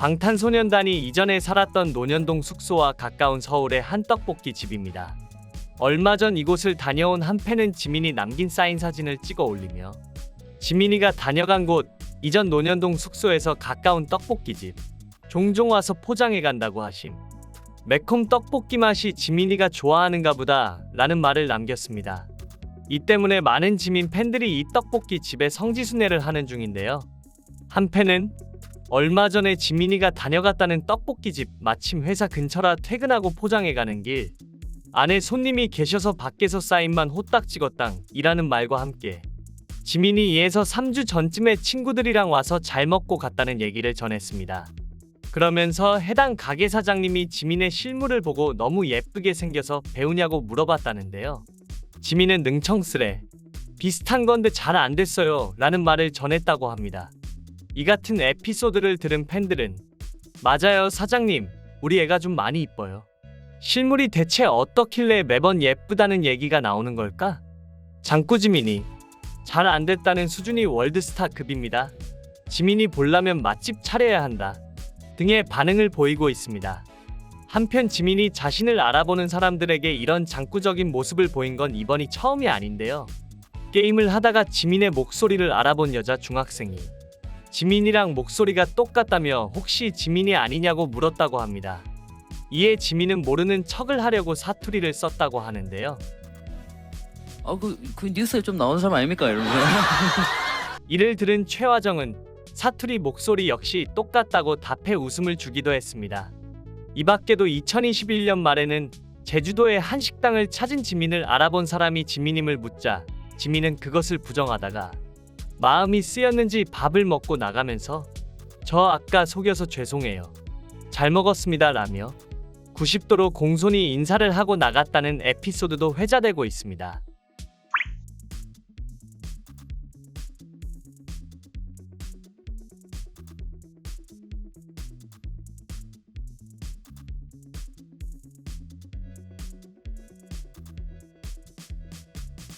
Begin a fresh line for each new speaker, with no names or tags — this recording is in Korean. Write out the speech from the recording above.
방탄소년단이 이전에 살았던 논현동 숙소와 가까운 서울의 한 떡볶이 집입니다. 얼마 전 이곳을 다녀온 한 팬은 지민이 남긴 사인 사진을 찍어 올리며 지민이가 다녀간 곳 이전 논현동 숙소에서 가까운 떡볶이 집 종종 와서 포장해 간다고 하심. 매콤 떡볶이 맛이 지민이가 좋아하는가 보다 라는 말을 남겼습니다. 이 때문에 많은 지민 팬들이 이 떡볶이 집에 성지순례를 하는 중인데요. 한 팬은 얼마 전에 지민이가 다녀갔다는 떡볶이 집 마침 회사 근처라 퇴근하고 포장해 가는 길 안에 손님이 계셔서 밖에서 사인만 호딱 찍었당 이라는 말과 함께 지민이 이에서 3주 전쯤에 친구들이랑 와서 잘 먹고 갔다는 얘기를 전했습니다. 그러면서 해당 가게 사장님이 지민의 실물을 보고 너무 예쁘게 생겨서 배우냐고 물어봤다는데요. 지민은 능청스레 비슷한 건데 잘 안 됐어요 라는 말을 전했다고 합니다. 이 같은 에피소드를 들은 팬들은 맞아요 사장님 우리 애가 좀 많이 이뻐요. 실물이 대체 어떻길래 매번 예쁘다는 얘기가 나오는 걸까? 장꾸지민이 잘 안 됐다는 수준이 월드스타 급입니다. 지민이 볼라면 맛집 차려야 한다 등의 반응을 보이고 있습니다. 한편 지민이 자신을 알아보는 사람들에게 이런 장꾸적인 모습을 보인 건 이번이 처음이 아닌데요. 게임을 하다가 지민의 목소리를 알아본 여자 중학생이 지민이랑 목소리가 똑같다며 혹시 지민이 아니냐고 물었다고 합니다. 이에 지민은 모르는 척을 하려고 사투리를 썼다고 하는데요.
아그 그 뉴스에 좀 나오는 사람 아닙니까 이러면서
이를 들은 최화정은 사투리 목소리 역시 똑같다고 답해 웃음을 주기도 했습니다. 이 밖에도 2021년 말에는 제주도의 한 식당을 찾은 지민을 알아본 사람이 지민임을 묻자 지민은 그것을 부정하다가 마음이 쓰였는지 밥을 먹고 나가면서 저 아까 속여서 죄송해요. 잘 먹었습니다 라며 90도로 공손히 인사를 하고 나갔다는 에피소드도 회자되고 있습니다.